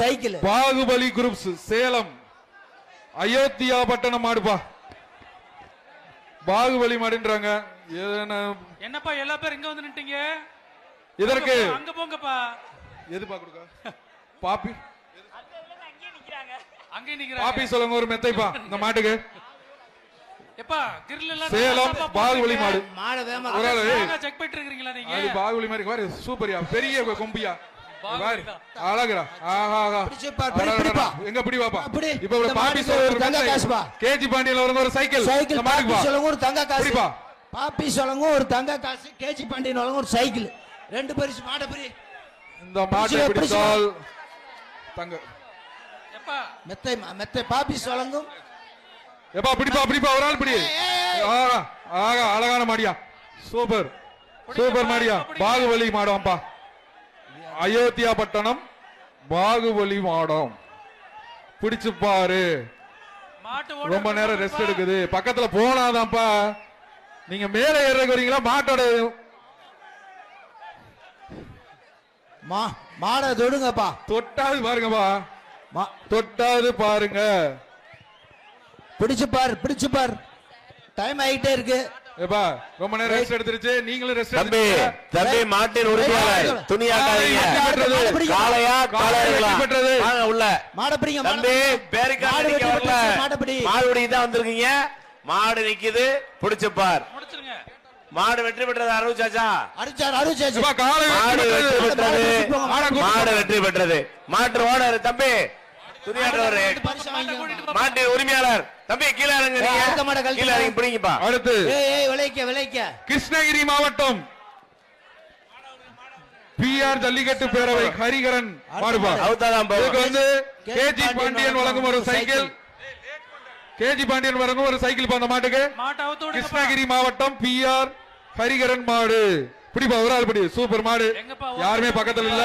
Cycle. Baahubali groups Salem. Ayothiya Pattanam மாடுப்பா பாகுபலி மாடுன்றாங்க. ஏன்னா, என்னப்பா எல்லா பேரும் இங்க வந்து நின்ட்டீங்க இதற்கு அங்க போங்கப்பா. எதுப்பா கொடுக்க? பாப்பி. அங்கே நிக்கிறாங்க. பாப்பி சொல்லுங்க ஒரு மெத்தைப்பா இந்த மாட்டுக்கு. எப்பா கிரில் எல்லாம் சேலம் பாகுபலி மாடு. மாட வேமா செக் பண்ணிட்டு இருக்கீங்களா நீங்க? அது பாகுபலி மாதிரி பாரு சூப்பரியா. பெரிய கொம்பியா. அழகுடா. ஆஹா. எங்க பிடி பாப்பா. இப்ப ஒரு பாப்பி ஒரு தங்க காசுப்பா. கேஜி பாண்டியல வருங்க ஒரு சைக்கிள். சைக்கிள் பாப்பி சொல்லுங்க ஒரு தங்க காசு. பாப்பி சொல்லுங்க ஒரு தங்க காசு. கேஜி பாண்டியன் ஒரு சைக்கிள். ரெண்டு பரிசு மாட பிரி. இந்த மாட்டை பிடித்தால் தங்க. எப்பா? மெத்தை மா- மெத்தை பாப்பி சொல்லுங்கும் எப்பா பிடிப்பா பிடிப்பா ஒரு ஆள் பிடி. ஆகா ஆகா அழகான மாடியா. சூப்பர். சூப்பர் மாடியா. பாகுபலி மாடம்ப்பா அயோத்தியா பட்டணம் பாகுபலி மாடம். பிடிச்சு பாரு. ரொம்ப நேரம் ரெஸ்ட் எடுக்குது. பக்கத்துல போனாதான்ப்பா. நீங்க மேல ஏறக்கு வரீங்களா மாட்டோட மா மாட தொடுங்கப்பா. தொட்டாது பாருங்கப்பா. மா. தொட்டாது பாருங்க. பிடிச்சு பாரு பிடிச்சு பாரு. டைம் ஆகிட்டே இருக்கு. ஏப்பா ரொம்ப நேரம் ரெஸ்ட் எடுத்துருச்சு. நீங்களும் ரெஸ்ட் தம்பி தம்பி மாட்டின் உரிமையாளர் துணியாக்காதீங்க காளையா வெற்றி பெற்றது. வாங்க உள்ள. மாட பிடிங்க மாட தம்பி. பேருக்கா வெட்டி வரல. பிடிச்சு, மாட பிடி. மாடு பிடிக்க தான் வந்திருக்கீங்க. மாடு நிக்குது. புடிச்சு பார். மாடு வெற்றி பெற்றது அடிச்சாச்சு ஏப்பா, காலை மாடு வெற்றி பெற்றது. மாடு வெற்றி பெற்றது. மாட்டு ஓனர் தம்பி. துணியாட்டவர் பரிசு வாங்கிக்கோங்க. மாட்டு உரிமையாளர். தம்பி கீழே இறங்க ஏய், அடுத்த மாடை கழட்டி கீழே இறங்கி பிடிங்கப்பா. அடுத்து. ஏய் ஏய் விளைக்க விளைக்க. கிருஷ்ணகிரி மாவட்டம். பிஆர் ஜல்லிக்கட்டு பேரவை ஹரிகரன் வந்து கேஜி பாண்டியன் வழங்கும் ஒரு சைக்கிள். கேஜி பாண்டியன் வழங்கும் ஒரு சைக்கிள் பா அந்த மாட்டுக்கு. கிருஷ்ணகிரி மாவட்டம் பிஆர் ஹரிகரன் மாடு. பிடிப்பா ஒரு ஆள் பிடி. சூப்பர் மாடு? யாருமே பக்கத்துல இல்ல.